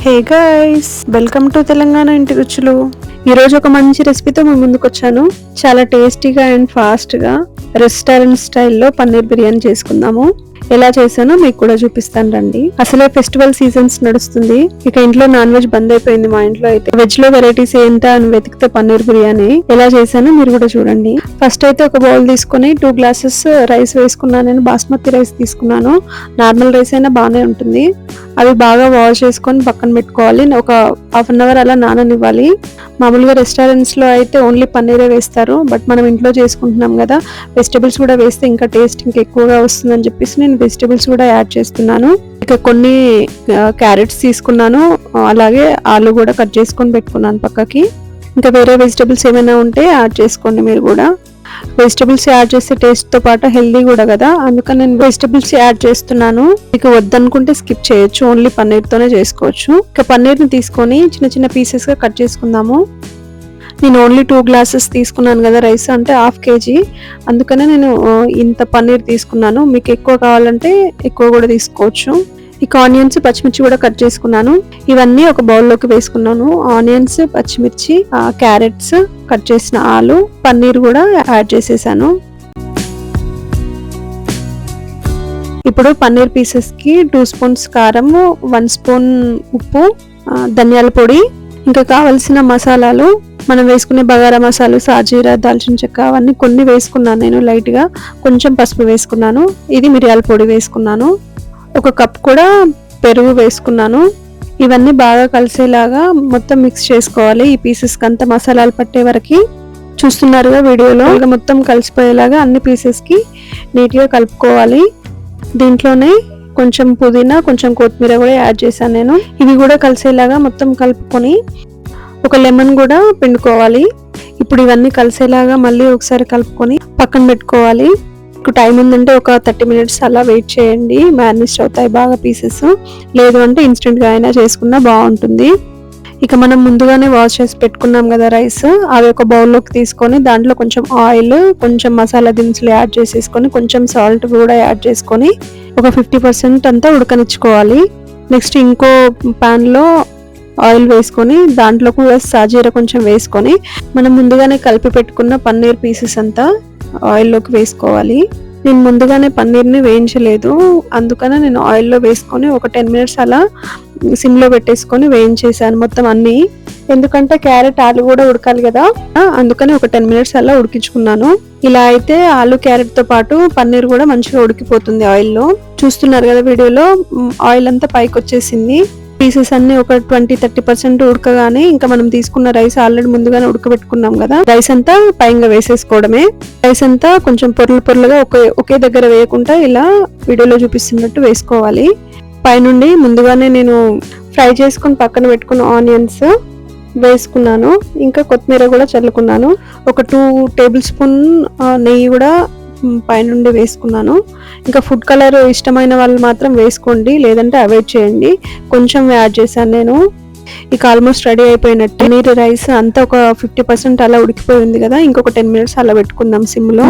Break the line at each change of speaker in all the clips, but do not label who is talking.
Hey guys welcome to Telangana ఇంటి రుచులు ఈరోజు ఒక మంచి రెసిపీతో మేము ముందుకు వచ్చాను. చాలా టేస్టీగా అండ్ ఫాస్ట్గా రెస్టారెంట్ స్టైల్లో పన్నీర్ బిర్యానీ చేసుకుందాము. ఎలా చేశానో మీకు కూడా చూపిస్తాను రండి. అసలే ఫెస్టివల్ సీజన్స్ నడుస్తుంది. ఇక ఇంట్లో నాన్ వెజ్ బంద్ అయిపోయింది మా ఇంట్లో అయితే. వెజ్లో వెరైటీస్ ఏంటా అని వెతికితే పన్నీర్ బిర్యానీ. ఎలా చేశానో మీరు కూడా చూడండి. ఫస్ట్ అయితే ఒక బౌల్ తీసుకొని టూ గ్లాసెస్ రైస్ వేసుకున్నాను. నేను బాస్మతి రైస్ తీసుకున్నాను. నార్మల్ రైస్ అయినా బాగానే ఉంటుంది. అవి బాగా వాష్ చేసుకొని పక్కన పెట్టుకోవాలి. ఒక హాఫ్ అన్ అవర్ అలా నాననివ్వాలి. మామూలుగా రెస్టారెంట్స్లో అయితే ఓన్లీ పన్నీరే వేస్తారు. బట్ మనం ఇంట్లో చేసుకుంటున్నాం కదా. వెజిటబుల్స్ కూడా వేస్తే ఇంకా టేస్ట్ ఇంకా ఎక్కువగా వస్తుందని చెప్పేసి నేను వెజిటబుల్స్ కూడా యాడ్ చేస్తున్నాను. ఇక కొన్ని క్యారెట్స్ తీసుకున్నాను. అలాగే ఆలు కూడా కట్ చేసుకొని పెట్టుకున్నాను పక్కకి. ఇంకా వేరే వెజిటబుల్స్ ఏమైనా ఉంటే యాడ్ చేసుకోండి మీరు కూడా. వెజిటబుల్స్ యాడ్ చేసే టేస్ట్తో పాటు హెల్దీ కూడా కదా. అందుకని నేను వెజిటబుల్స్ యాడ్ చేస్తున్నాను. ఇక వద్దనుకుంటే స్కిప్ చేయొచ్చు. ఓన్లీ పన్నీర్తోనే చేసుకోవచ్చు. ఇక పన్నీర్ని తీసుకొని చిన్న చిన్న పీసెస్గా కట్ చేసుకుందాము. నేను ఓన్లీ టూ గ్లాసెస్ తీసుకున్నాను కదా రైస్ అంటే హాఫ్ కేజీ అందుకనే నేను ఇంత పన్నీర్ తీసుకున్నాను. మీకు ఎక్కువ కావాలంటే ఎక్కువ కూడా తీసుకోవచ్చు. ఇక ఆనియన్స్ పచ్చిమిర్చి కూడా కట్ చేసుకున్నాను. ఇవన్నీ ఒక బౌల్లోకి వేసుకున్నాను. ఆనియన్స్ పచ్చిమిర్చి క్యారెట్స్ కట్ చేసిన ఆలు పన్నీర్ కూడా యాడ్ చేసేసాను. ఇప్పుడు పన్నీర్ పీసెస్కి టూ స్పూన్స్ కారం వన్ స్పూన్ ఉప్పు ధనియాల పొడి ఇంకా కావలసిన మసాలాలు మనం వేసుకునే బగారా మసాలు సాజీరా దాల్చిన చెక్క అవన్నీ కొన్ని వేసుకున్నాను నేను లైట్గా కొంచెం పసుపు వేసుకున్నాను. ఇది మిరియాల పొడి వేసుకున్నాను. ఒక కప్ కూడా పెరుగు వేసుకున్నాను. ఇవన్నీ బాగా కలిసేలాగా మొత్తం మిక్స్ చేసుకోవాలి. ఈ పీసెస్కి అంతా మసాలాలు పట్టే వరకు. చూస్తున్నారుగా వీడియోలో? ఇక మొత్తం కలిసిపోయేలాగా అన్ని పీసెస్కి నీట్గా కలుపుకోవాలి. దీంట్లోనే కొంచెం పుదీనా కొంచెం కొత్తిమీర కూడా యాడ్ చేశాను నేను. ఇవి కూడా కలిసేలాగా మొత్తం కలుపుకొని ఒక లెమన్ కూడా పిండుకోవాలి. ఇప్పుడు ఇవన్నీ కలిసేలాగా మళ్ళీ ఒకసారి కలుపుకొని పక్కన పెట్టుకోవాలి. మీకు టైం ఉందంటే ఒక థర్టీ మినిట్స్ అలా వెయిట్ చేయండి. మ్యారినేట్ అవుతాయి బాగా పీసెస్. లేదు అంటే ఇన్స్టెంట్గా అయినా చేసుకున్నా బాగుంటుంది. ఇక మనం ముందుగానే వాష్ చేసి పెట్టుకున్నాం కదా రైస్. అవి ఒక బౌల్లోకి తీసుకొని దాంట్లో కొంచెం ఆయిల్ కొంచెం మసాలా దినుసులు యాడ్ చేసేసుకొని కొంచెం సాల్ట్ కూడా యాడ్ చేసుకొని ఒక ఫిఫ్టీ పర్సెంట్ అంతా ఉడకనిచ్చుకోవాలి. నెక్స్ట్ ఇంకో ప్యాన్లో ఆయిల్ వేసుకొని దాంట్లో కూడా సాజీర కొంచెం వేసుకొని మనం ముందుగానే కలిపి పెట్టుకున్న పన్నీర్ పీసెస్ అంతా ఆయిల్లోకి వేసుకోవాలి. నేను ముందుగానే పన్నీర్ని వేయించలేదు. అందుకనే నేను ఆయిల్లో వేసుకొని ఒక టెన్ మినిట్స్ అలా సిమ్లో పెట్టేసుకొని వేయించేసాను మొత్తం అన్నీ. ఎందుకంటే క్యారెట్ ఆలు కూడా ఉడకాలి కదా. అందుకని ఒక టెన్ మినిట్స్ అలా ఉడికించుకున్నాను. ఇలా అయితే ఆలు క్యారెట్తో పాటు పన్నీర్ కూడా మంచిగా ఉడికిపోతుంది ఆయిల్లో. చూస్తున్నారు కదా వీడియోలో ఆయిల్ అంతా పైకి వచ్చేసింది. పీసెస్ అన్ని ఒక ట్వంటీ థర్టీ పర్సెంట్ ఉడకగానే ఇంకా మనం తీసుకున్న రైస్ ఆల్రెడీ ముందుగానే ఉడకబెట్టుకున్నాం కదా. రైస్ అంతా పైగా వేసేసుకోవడమే. రైస్ అంతా కొంచెం పొరలు పొరలుగా ఒకే ఒకే దగ్గర వేయకుండా ఇలా వీడియోలో చూపిస్తున్నట్టు వేసుకోవాలి. పైనుండి ముందుగానే నేను ఫ్రై చేసుకొని పక్కన పెట్టుకున్న ఆనియన్స్ వేసుకున్నాను. ఇంకా కొత్తిమీర కూడా చల్లుకున్నాను. ఒక టూ టేబుల్ స్పూన్ నెయ్యి కూడా పైనుండి వేసుకున్నాను. ఇంకా ఫుడ్ కలర్ ఇష్టమైన వాళ్ళు మాత్రం వేసుకోండి లేదంటే అవాయిడ్ చేయండి. కొంచెం యాడ్ చేశాను నేను. ఇక ఆల్మోస్ట్ రెడీ అయిపోయినట్టు. నీరు రైస్ అంతా ఒక ఫిఫ్టీ పర్సెంట్ అలా ఉడికిపోయింది కదా ఇంకొక టెన్ మినిట్స్ అలా పెట్టుకుందాం సిమ్లో.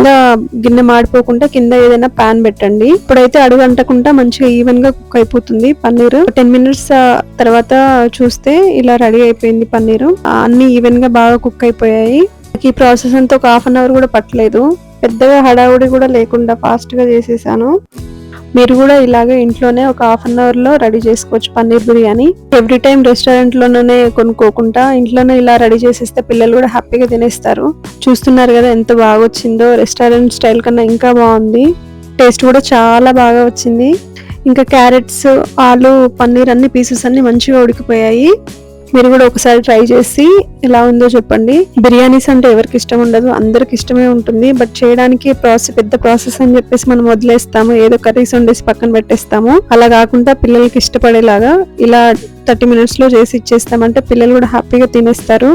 గిన్నె మాడిపోకుండా కింద ఏదైనా పాన్ పెట్టండి. ఇప్పుడైతే అడుగు అంటకుండా మంచిగా ఈవెన్గా కుక్ అయిపోతుంది పన్నీర్. టెన్ మినిట్స్ తర్వాత చూస్తే ఇలా రెడీ అయిపోయింది పన్నీర్. అన్ని ఈవెన్గా బాగా కుక్ అయిపోయాయి. ఈ ప్రాసెస్ అంతా ఒక హాఫ్ అన్ అవర్ కూడా పట్టలేదు. పెద్దగా హడావుడి కూడా లేకుండా ఫాస్ట్గా చేసేసాను. మీరు కూడా ఇలాగే ఇంట్లోనే ఒక హాఫ్ అన్ అవర్లో రెడీ చేసుకోవచ్చు పన్నీర్ బిర్యానీ. ఎవ్రీ టైం రెస్టారెంట్లోనే కొనుక్కోకుండా ఇంట్లోనే ఇలా రెడీ చేసేస్తే పిల్లలు కూడా హ్యాపీగా తినేస్తారు. చూస్తున్నారు కదా ఎంత బాగా వచ్చిందో రెస్టారెంట్ స్టైల్ కన్నా ఇంకా బాగుంది. టేస్ట్ కూడా చాలా బాగా వచ్చింది. ఇంకా క్యారెట్స్ ఆలు పన్నీర్ అన్ని పీసెస్ అన్ని మంచిగా ఉడికిపోయాయి. మీరు కూడా ఒకసారి ట్రై చేసి ఎలా ఉందో చెప్పండి. బిర్యానీస్ అంటే ఎవరికి ఇష్టం ఉండదు అందరికి ఇష్టమే ఉంటుంది. బట్ చేయడానికి ప్రాసెస్ పెద్ద ప్రాసెస్ అని చెప్పేసి మనం వదిలేస్తాము. ఏదో కర్రీస్ వండేసి పక్కన పెట్టేస్తాము. అలా కాకుండా పిల్లలకి ఇష్టపడేలాగా ఇలా థర్టీ మినిట్స్లో చేసి ఇచ్చేస్తామంటే పిల్లలు కూడా హ్యాపీగా తినేస్తారు.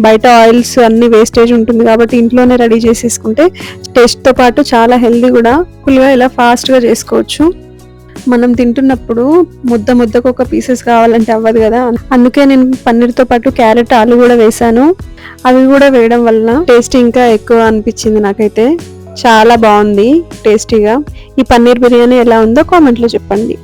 బయట ఆయిల్స్ అన్ని వేస్టేజ్ ఉంటుంది కాబట్టి ఇంట్లోనే రెడీ చేసేసుకుంటే టేస్ట్తో పాటు చాలా హెల్దీ కూడా. ఫుల్గా ఇలా ఫాస్ట్గా చేసుకోవచ్చు. మనం తింటున్నప్పుడు ముద్ద ముద్దకు ఒక పీసెస్ కావాలంటే అవ్వదు కదా. అందుకే నేను పన్నీర్తో పాటు క్యారెట్ ఆలు కూడా వేసాను అవి కూడా వేయడం వలన టేస్ట్ ఇంకా ఎక్కువ అనిపించింది నాకైతే. చాలా బాగుంది టేస్టీగా. ఈ పన్నీర్ బిర్యానీ ఎలా ఉందో కామెంట్లో చెప్పండి.